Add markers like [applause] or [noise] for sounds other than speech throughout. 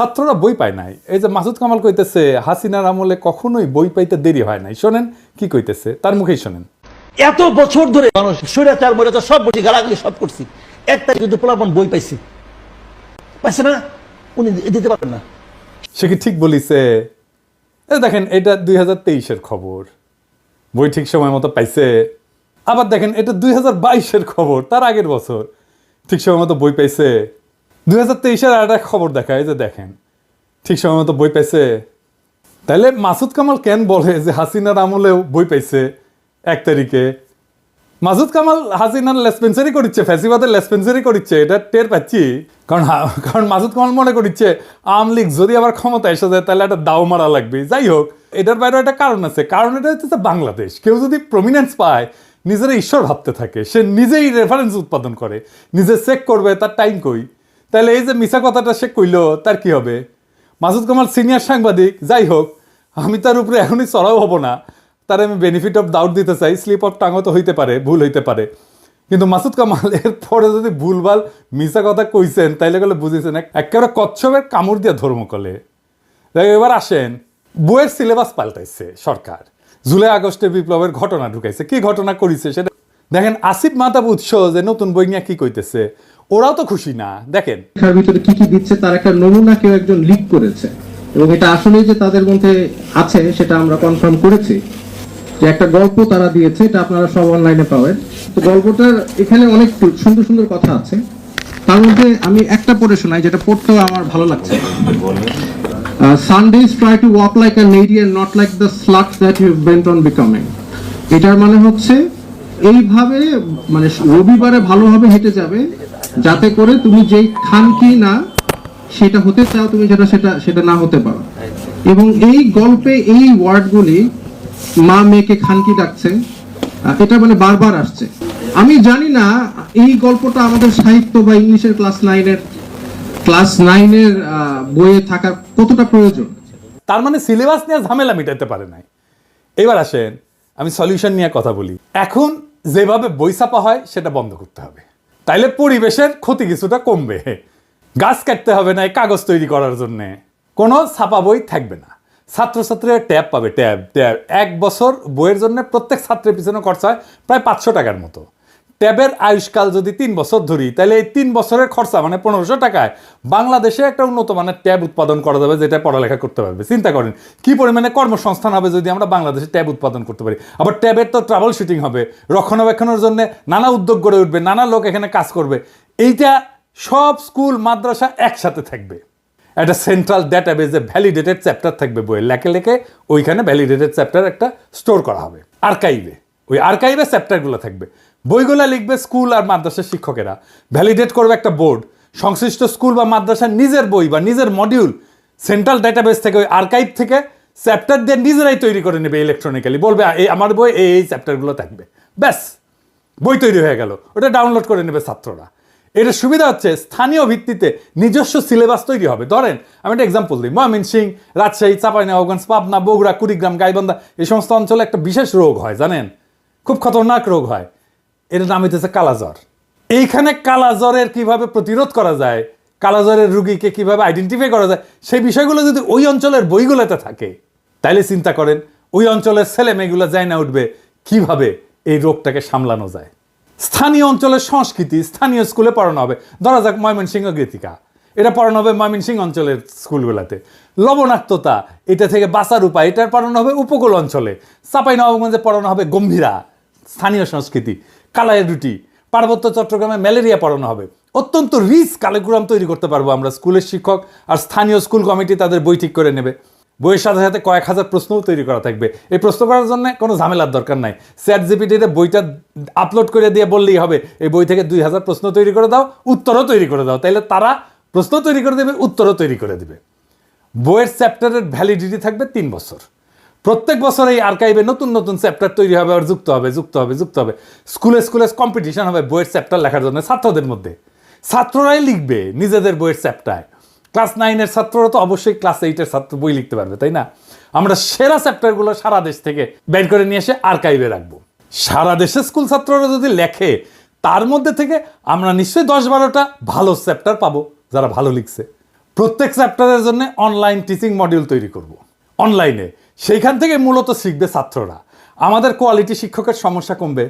ছাত্ররা বই পায় নাই। এই যে মাসুদ কামাল কইতেছে হাসিনার আমলে কখনোই বই পাইতে দেরি হয় নাই। শোনেন কি কইতেছে তার মুখেই শোনেন। এত বছর ধরে মানুষ স্বৈরাচার মৈরাচার সব বলছি গালাগালি সব করছি। একটা কিন্তু পোলাপন বই পাইছি। পাইছে না? উনি দিতে পারবেন না। সে কি ঠিক বলিছে? দেখেন এটা দুই হাজার তেইশের খবর। বই ঠিক সময় মতো পাইছে। আবার দেখেন এটা দুই হাজার বাইশের খবর তার আগের বছর। ঠিক সময় মতো বই পাইছে। দুই হাজার তেইশের আর একটা খবর দেখায় যে দেখেন, ঠিক সময় মতো বই পাইছে। তাহলে মাসুদ কামাল কেন বলে যে হাসিনার আমলেও বই পাইছে এক তারিখে? মাসুদ কামাল হাসিনার লেসপেন্সারি করিচ্ছে, ফ্যাসিবাদের লেসপেন্সারি করিচ্ছে, এটা টের পাচ্ছি। কারণ কারণ মাসুদ কামাল মনে করিচ্ছে, আওয়ামী লীগ যদি আবার ক্ষমতা এসে যায় তাহলে একটা দাও মারা লাগবে। যাই হোক, এটার বাইরে একটা কারণ আছে। কারণ এটা হচ্ছে বাংলাদেশ। কেউ যদি প্রমিনেন্স পায়, নিজেরা ঈশ্বর ভাবতে থাকে। সে নিজেই রেফারেন্স উৎপাদন করে। নিজে চেক করবে, তার টাইম কই? তাহলে এই যে মিশা কথাটা সে কইলো, তার কি হবে? মাসুদ কামাল সিনিয়র সাংবাদিক, যাই হোক, আমি তার উপরে এখনই চড়াও হব না। তার আমি বেনিফিট অফ ডাউট দিতে চাই স্লিপ অফ টাঙও তো হইতে পারে, ভুল হইতে পারে। কিন্তু মাসুদ কামাল [laughs] এর পরে যদি ভুলভাল মিশা কথা কইছেন, তাইলে গেলে বুঝেছেন একেবারে কচ্ছপের কামড় দিয়া ধর্ম কলে। এবার আসেন বইয়ের সিলেবাস পাল্টাইছে সরকার। জুলাই আগস্টে বিপ্লবের ঘটনা ঢুকাইছে। কি ঘটনা করিছে সেটা দেখেন, আসিফ মাতাব উৎস যে নতুন বই নিয়ে কি কইতেছে ওরাও তো খুশি না, দেখেন। পরীক্ষার ভিতরে কি কি দিচ্ছে, তার একটা নমুনা কেউ একজন লিক করেছে। এবং এটা আসলেই যে তাদের মধ্যে আছে, সেটা আমরা কনফার্ম করেছি। যে একটা গল্প তারা দিয়েছে, এটা আপনারা সব অনলাইনে পাবেন। তো গল্পটার এখানে অনেক সুন্দর সুন্দর কথা আছে। তার মধ্যে আমি একটা পড়ে শোনাই, যেটা পড়তেও আমার ভালো লাগছে। Sundays try to walk like a lady and not like the slut that you bent on becoming এটার মানে হচ্ছে, এইভাবে মানে রবিবারে ভালোভাবে হেঁটে যাবে যাতে করে তুমি যেই খান কি না, সেটা হতে চাও তুমি যেটা সেটা সেটা না হতে পারো। এবং এই গল্পে এই ওয়ার্ডগুলি মা মেয়েকে খানকি ডাকছে এটা মানে বারবার আসছে। আমি জানি না, এই গল্পটা আমাদের সাহিত্য বা ইংলিশের ক্লাস নাইনের ক্লাস নাইনের বইয়ে থাকা কতটা প্রয়োজন? তার মানে সিলেবাস নিয়ে ঝামেলা মিটাতে পারে নাই। এবার আসেন, আমি সলিউশন নিয়ে কথা বলি। এখন যেভাবে বই ছাপা হয়, সেটা বন্ধ করতে হবে। তাইলে পরিবেশের ক্ষতি কিছুটা কমবে। গাছ কাটতে হবে না এই কাগজ তৈরি করার জন্যে। কোনো ছাপা বই থাকবে না। ছাত্রছাত্রীরা ট্যাব পাবে, ট্যাব ট্যাব। এক বছর বইয়ের জন্য প্রত্যেক ছাত্রের পিছনে খরচ হয় প্রায় পাঁচশো টাকার মতো। ট্যাবের আয়ুষ্কাল যদি তিন বছর ধরি, তাহলে এই তিন বছরের খরচা মানে পনেরোশো টাকায় বাংলাদেশে একটা উন্নত মানের ট্যাব উৎপাদন করা যাবে, যেটা পড়ালেখা করতে পারবে। চিন্তা করেন, কি পরিমাণে কর্মসংস্থান হবে যদি আমরা বাংলাদেশে ট্যাব উৎপাদন করতে পারি? আবার ট্যাবের তো ট্রাভেল শুটিং হবে, রক্ষণাবেক্ষণের জন্য নানা উদ্যোগ গড়ে উঠবে, নানা লোক এখানে কাজ করবে। এইটা সব স্কুল, মাদ্রাসা একসাথে থাকবে। একটা সেন্ট্রাল ডেটাবেজে ভ্যালিডেটেড চ্যাপ্টার থাকবে বইয়ের, লেখে লেখে ওইখানে ভ্যালিডেটেড চ্যাপ্টার একটা স্টোর করা হবে। আর্কাইভে ওই আর্কাইভে চ্যাপ্টারগুলো থাকবে। বইগুলো লিখবে স্কুল আর মাদ্রাসার শিক্ষকেরা। ভ্যালিডেট করবে একটা বোর্ড। সংশ্লিষ্ট স্কুল বা মাদ্রাসার নিজের বই বা নিজের মডিউল সেন্ট্রাল ডেটাবেস থেকে ওই আর্কাইভ থেকে চ্যাপ্টার দিয়ে নিজেরাই তৈরি করে নেবে ইলেকট্রনিক্যালি বলবে এই আমার বই এই এই চ্যাপ্টারগুলো থাকবে। ব্যাস, বই তৈরি হয়ে গেল। ওটা ডাউনলোড করে নেবে ছাত্ররা। এটার সুবিধা হচ্ছে স্থানীয় ভিত্তিতে নিজস্ব সিলেবাস তৈরি হবে। ধরেন, আমি একটা এক্সাম্পল দিই। ময়মন সিং রাজশাহী, চাঁপাইনবাবগঞ্জ, পাবনা, বগুড়া, কুড়িগ্রাম, গাইবান্ধা, এই সমস্ত অঞ্চলে একটা বিশেষ রোগ হয়, জানেন? খুব খতরনাক রোগ হয়। এর নাম হইতেছে কালাজ্বর। এইখানে কালাজ্বরের কীভাবে প্রতিরোধ করা যায়, কালাজ্বরের রুগীকে কীভাবে আইডেন্টিফাই করা যায়, সেই বিষয়গুলো যদি ওই অঞ্চলের বইগুলোতে থাকে, তাইলে চিন্তা করেন, ওই অঞ্চলের ছেলে মেয়েগুলো যায় না উঠবে কীভাবে এই রোগটাকে সামলানো যায়। স্থানীয় অঞ্চলের সংস্কৃতি, স্থানীয় স্কুলে পড়ানো হবে। ধরা যাক ময়মনসিংহ গীতিকা। এটা পড়ানো হবে ময়মনসিংহ অঞ্চলের স্কুলগুলোতে। লবণাক্ততা, এটা থেকে বাঁচার উপায় এটার পড়ানো হবে উপকূল অঞ্চলে। চাপাই নবাবগঞ্জে পড়ানো হবে গম্ভীরা। স্থানীয় সংস্কৃতি। কালাই রুটি। পার্বত্য চট্টগ্রামে ম্যালেরিয়া পড়ানো হবে। অত্যন্ত রিচ কালেকুরাম তৈরি করতে পারব আমরা স্কুলের শিক্ষক আর স্থানীয় স্কুল কমিটি তাদের বই ঠিক করে নেবে। বইয়ের সাথে সাথে কয়েক হাজার প্রশ্নও তৈরি করা থাকবে। এই প্রশ্ন করার জন্য কোনো ঝামেলার দরকার নাই। স্যাট জিপিটিতে বইটা আপলোড করে দিয়ে বললেই হবে, এই বই থেকে দুই হাজার প্রশ্ন তৈরি করে দাও, উত্তরও তৈরি করে দাও। তাইলে তারা প্রশ্ন তৈরি করে দেবে, উত্তরও তৈরি করে দেবে। বইয়ের চ্যাপ্টারের ভ্যালিডিটি থাকবে তিন বছর। প্রত্যেক বছর এই আর্কাইভে নতুন নতুন চ্যাপ্টার তৈরি হবে আর যুক্ত হবে যুক্ত হবে যুক্ত হবে। স্কুলে স্কুলে কম্পিটিশন হবে বইয়ের চ্যাপ্টার লেখার জন্য ছাত্রদের মধ্যে। ছাত্ররাই লিখবে নিজেদের বইয়ের চ্যাপ্টার ক্লাস নাইনের ছাত্ররা তো অবশ্যই ক্লাস এইটের ছাত্র বই লিখতে পারবে, তাই না? আমরা সেরা চ্যাপ্টারগুলো সারা দেশ থেকে বের করে নিয়ে এসে আর্কাইভে রাখব। সারা দেশের স্কুল ছাত্ররা যদি লেখে, তার মধ্যে থেকে আমরা নিশ্চয়ই দশ বারোটা ভালো চ্যাপ্টার পাবো যারা ভালো লিখছে। প্রত্যেক চ্যাপ্টারের জন্য অনলাইন টিচিং মডিউল তৈরি করব। অনলাইনে সেইখান থেকে মূলত শিখবে ছাত্ররা। আমাদের কোয়ালিটি শিক্ষকের সমস্যা কমবে।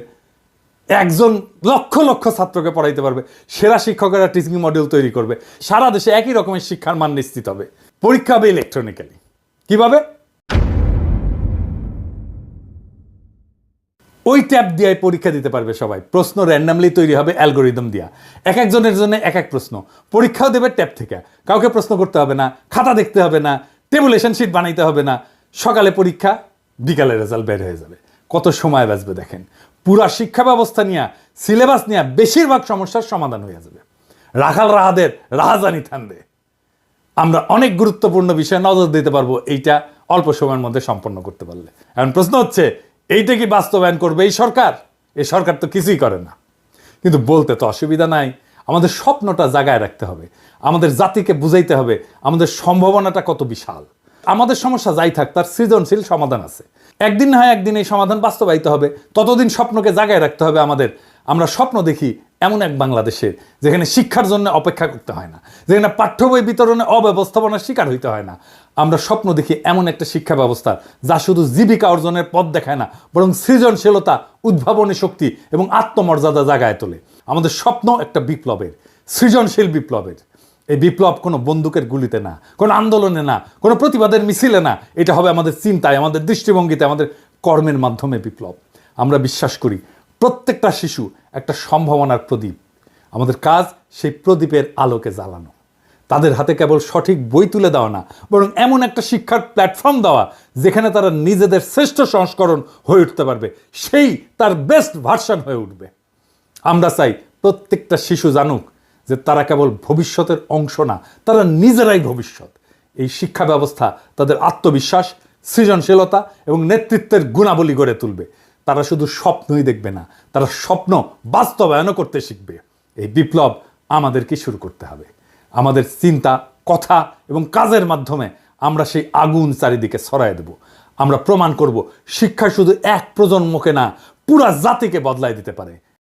একজন লক্ষ লক্ষ ছাত্রকে পড়াইতে পারবে। সেরা শিক্ষকেরা টিচিং মডিউল তৈরি করবে। সারা দেশে একই রকমের শিক্ষার মান নিশ্চিত হবে। পরীক্ষা হবে ইলেকট্রনিক্যালি কীভাবে? ওই ট্যাব দিয়ে পরীক্ষা দিতে পারবে সবাই। প্রশ্ন র্যান্ডামলি তৈরি হবে অ্যালগোরিদম দিয়া। এক একজনের জন্য এক এক প্রশ্ন। পরীক্ষাও দেবে ট্যাব থেকে। কাউকে প্রশ্ন করতে হবে না, খাতা দেখতে হবে না টেবুলেশন শিট বানাইতে হবে না। সকালে পরীক্ষা, বিকালে রেজাল্ট বের হয়ে যাবে। কত সময় বাঁচবে দেখেন? পুরা শিক্ষা ব্যবস্থা নিয়ে, সিলেবাস নিয়ে বেশিরভাগ সমস্যার সমাধান হয়ে যাবে। রাখাল রাহাদের রাহাজানি থানবে। আমরা অনেক গুরুত্বপূর্ণ বিষয়ে নজর দিতে পারব, এইটা অল্প সময়ের মধ্যে সম্পন্ন করতে পারলে। এখন প্রশ্ন হচ্ছে, এইটা কি বাস্তবায়ন করবে এই সরকার? এই সরকার তো কিছুই করে না। কিন্তু বলতে তো অসুবিধা নাই। আমাদের স্বপ্নটা জাগায় রাখতে হবে। আমাদের জাতিকে বুঝাইতে হবে। আমাদের সম্ভাবনাটা কত বিশাল। আমাদের সমস্যা যাই থাক, তার সৃজনশীল সমাধান আছে। একদিন না হয় একদিন এই সমাধান বাস্তবায়িত হবে। ততদিন স্বপ্নকে জাগায় রাখতে হবে আমাদের। আমরা স্বপ্ন দেখি এমন এক বাংলাদেশে যেখানে শিক্ষার জন্য অপেক্ষা করতে হয় না। যেখানে পাঠ্য বই বিতরণে অব্যবস্থাপনার শিকার হইতে হয় না। আমরা স্বপ্ন দেখি এমন একটা শিক্ষা ব্যবস্থা যা শুধু জীবিকা অর্জনের পথ দেখায় না, বরং সৃজনশীলতা, উদ্ভাবনী শক্তি এবং আত্মমর্যাদা জাগায় তোলে। আমাদের স্বপ্ন একটা বিপ্লবের, সৃজনশীল বিপ্লবের। এই বিপ্লব কোনো বন্দুকের গুলিতে না, কোনো আন্দোলনে না, কোনো প্রতিবাদের মিছিলে না। এটা হবে আমাদের চিন্তায়, আমাদের দৃষ্টিভঙ্গিতে, আমাদের কর্মের মাধ্যমে বিপ্লব। আমরা বিশ্বাস করি, প্রত্যেকটা শিশু একটা সম্ভাবনার প্রদীপ। আমাদের কাজ সেই প্রদীপের আলোকে জ্বালানো। তাদের হাতে কেবল সঠিক বই তুলে দেওয়া না, বরং এমন একটা শিক্ষার প্ল্যাটফর্ম দেওয়া, যেখানে তারা নিজেদের শ্রেষ্ঠ সংস্করণ হয়ে উঠতে পারবে। সেই তার বেস্ট ভার্সন হয়ে উঠবে। আমরা চাই প্রত্যেকটা শিশু জানুক যে তারা কেবল ভবিষ্যতের অংশ না, তারা নিজেরাই ভবিষ্যৎ। এই শিক্ষা ব্যবস্থা তাদের আত্মবিশ্বাস, সৃজনশীলতা এবং নেতৃত্বের গুণাবলী গড়ে তুলবে। তারা শুধু স্বপ্নই দেখবে না, তারা স্বপ্ন বাস্তবায়নও করতে শিখবে। এই বিপ্লব আমাদেরকে শুরু করতে হবে। আমাদের চিন্তা, কথা এবং কাজের মাধ্যমে আমরা সেই আগুন চারিদিকে ছড়াই দেব। আমরা প্রমাণ করব, শিক্ষা শুধু এক প্রজন্মকে না, পুরা জাতিকে বদলায় দিতে পারে।